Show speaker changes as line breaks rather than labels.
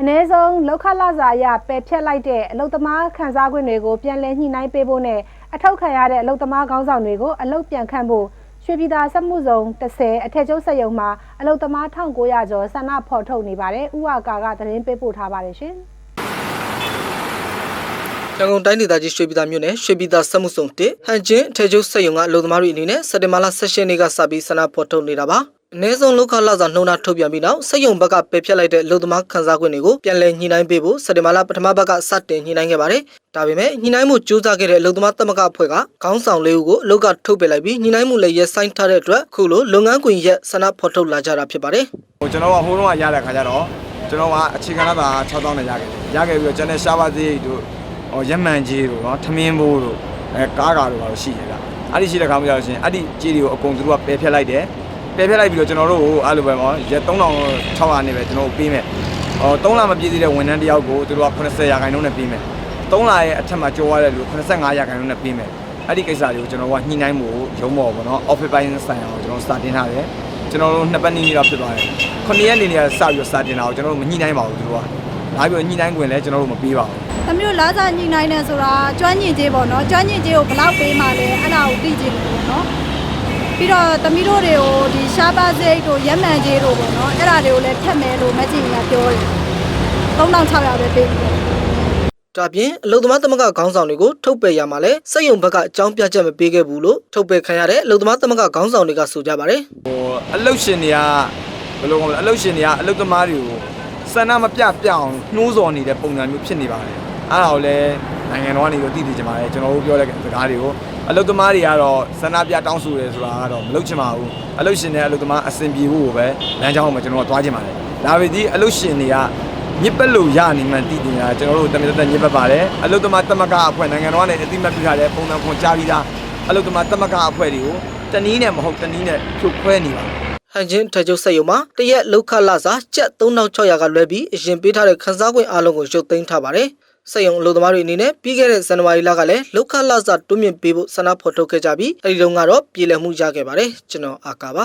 အ ਨੇ ဆုံးလောက်ခလာစာအရပယ်ဖြတ်လိုက်တဲ့အလုတ်သမားခန်းစားခွင့်တွေကိုပြန်လည်ညှိနှိုင်းပေးဖို့နဲ့အထောက်ခံရတဲ့အလုတ်သမားခေါင်းဆောင်တွေကိုအလုတ်ပြန်ခန့်ဖို့ရွှေပြည်သာစက်မှုဇုံ30အထက်ကျုပ်စက်ရုံမှာအလုတ်သမား1900ကျော်ဆန္ဒဖော်ထုတ်နေပါတယ်။ဥဝကာကသတင်းပေးပို့ထားပါတယ်ရှင်။
ရန်ကုန်တိုင်းဒေသကြီးရွှေပြည်သာမြို့နယ်ရွှေပြည်သာစက်မှုစုံ1ဟန်ချင်းအထည်ချုပ်စက်ရုံကအလုပ်သမားတွေအနေနဲ့စက်တင်ဘာလ16ရက်နေ့ကစပြီးဆန္ဒဖော်ထုတ်နေတာပါ အနည်းဆုံးလောက်ခလာစာနှုံနာထုတ်ပြန်ပြီးနောက်စက်ရုံဘက်ကပယ်ဖျက်လိုက်တဲ့အလုပ်သမားခန်းစားခွင့်တွေကိုပြန်လည်ညှိနှိုင်းပေးဖို့စက်တင်ဘာလပထမဘက်ကစတင်ညှိနှိုင်းခဲ့ပါတယ်။ဒါပေမဲ့ညှိနှိုင်းမှုကြိုးစားခဲ့တဲ့အလုပ်သမားသမဂ္ဂအဖွဲ့ကခေါင်းဆောင်လေးဦးကိုအလုပ်ကထုတ်ပယ်လိုက်ပြီးညှိနှိုင်းမှုလည်းရပ်ဆိုင်းထားတဲ့အတွက်ခုလိုလုပ်ငန်းခွင်ရက်ဆန္ဒဖော်ထုတ်လာကြတာဖြစ်ပါတယ်။
ဟိုကျွန်တော်ကဟိုတုန်းကရတဲ့ခါကျတော့ကျွန်တော်ကအခြေခံလာတာ6000နဲ့ရခဲ့တယ်ရခဲ့ပြီးတော့ကျွန်တော်ရှားပါသေးတို့ဟိုရက်မှန်ကြီးတို့နော်ထမင်းဘိုးတို့အဲကားကားတို့ပါလို့ရှိရတာအဲ့ဒီရှိတဲ့ခါမှကျတော့ရှင်အဲ့ဒီကြီးတွေကိုအကုန်သူတို့ကပယ်ဖျက်လိုက်တယ် ပယ်ဖျက်လိုက်ပြီးတော့ကျွန်တော်တို့ကိုအဲ့လိုပဲပေါ့ရက်3600နဲ့ပဲကျွန်တော်တို့ပေးမယ်ဟော3လမပြည့်သေးတဲ့ဝန်ထမ်းတယောက်ကိုသူတို့က80ရာခိုင်နှုန်းနဲ့ပေးမယ်3လရဲ့အထက်မှာကျော်ရတဲ့လူ85ရာခိုင်နှုန်းနဲ့ပေးမယ်အဲ့ဒီကိစ္စတွေကိုကျွန်တော်ကညှိနှိုင်းမှုရုံးမော်ပေါ့နော် office ပိုင်းဆိုင်အောင်ကျွန်တော်စတင်ထားတယ်ကျွန်တော်တို့နှစ်ပတ်နီးနီးတော့ဖြစ်သွားတယ်။ခုနှစ်ရက်နေနေရစပြီးတော့စတင်တာကိုကျွန်တော်တို့မညှိနှိုင်းပါဘူးသူတို့က။လာပြီးတော့ညှိနှိုင်းခွင့်လည်းကျွန်တော်တို့မပေးပါဘူး။
သမီးတို့လာစားညှိနှိုင်းနေဆိုတာကျွမ်းကျင်ခြင်းပေါ့နော်။ကျွမ်းကျင်ခြင်းကိုဘယ်လောက်ပေးမှလဲအဲ့ဒါကိုသိချင်တယ်ပေါ့နော်။ ပြီးတော့သမီးတို့တွေကိုဒီရှားပါစိတ်တို့ရက်မှန်ခြင်းတို့ပေါ့နော်။အဲ့ဒါတွေကိုလည်းထက်မယ်လို့မကြည့်ရင်ပြောတယ်။3600ပဲပေးတယ်
ဒါပြင်အလုံသမားသမဂ္ဂခေါင်းဆောင်တွေကိုထုတ်ပယ်ရမှာလဲစက်ယုံဘက်ကအကြောင်းပြချက်မပေးခဲ့ဘူးလို့ထုတ်ပယ်ခံရတဲ့အလုံသမားသမဂ္ဂခေါင်းဆောင်တွေကဆိုကြပါတယ်။
ဟိုအလုတ်ရှင်တွေကဘယ်လိုကောမလဲအလုတ်ရှင်တွေကအလုတ်သမားတွေကိုစန္ဒမပြပြအောင်နှိုးဆော်နေတဲ့ပုံစံမျိုးဖြစ်နေပါတယ်။အဲ့ဒါကိုလည်းနိုင်ငံတော်ကနေတော့တည်တည်ကြပါတယ်ကျွန်တော်တို့ပြောတဲ့စကားတွေကို အလုတ်သမားတွေကတော့စန္ဒပြတောင်းဆိုတယ်ဆိုတာကတော့မလုပ်ချင်ပါဘူး။အလုတ်ရှင်တွေအလုတ်သမားအဆင်ပြေဖို့ကိုပဲလမ်းကြောင်းမှာကျွန်တော်တို့သွားချင်ပါတယ်။ဒါပေမဲ့ဒီအလုတ်ရှင်တွေကညစ်ပတ်လို့ရနေမှတည်တင်တာကျွန်တော်တို့တမန်တက်ညစ်ပတ်ပါတယ်အလုတ္တမတမကအဖွဲ့နိုင်ငံတော်ကနေအတိမတ်ပြုထားတဲ့ပုံစံခွန်ကြားပြီးသားအလုတ္တမတမကအဖွဲ့တွေကိုတနည်းနဲ့မဟုတ်တနည်းနဲ့ဖြုတ်ခွဲနေပါ
ဟန်ချင်းထက်ချုပ်စက်ယုံမှာတရက်လောက်ခလာစာကျပ်3600ကလွဲပြီးအရင်ပေးထားတဲ့ခန်းစားခွင့်အားလုံးကိုရုပ်သိမ်းထားပါတယ် စက်ယုံအလုပ်သမားတွေအနေနဲ့ပြီးခဲ့တဲ့ဇန်နဝါရီလကလည်းလောက်ခလာစာတွန်းမြင့်ပေးဖို့ဆန္ဒဖော်ထုတ်ခဲ့ကြပြီးအဲဒီတုန်းကတော့ပြည်လည်မှုရခဲ့ပါတယ်ကျွန်တော်အာကာပါ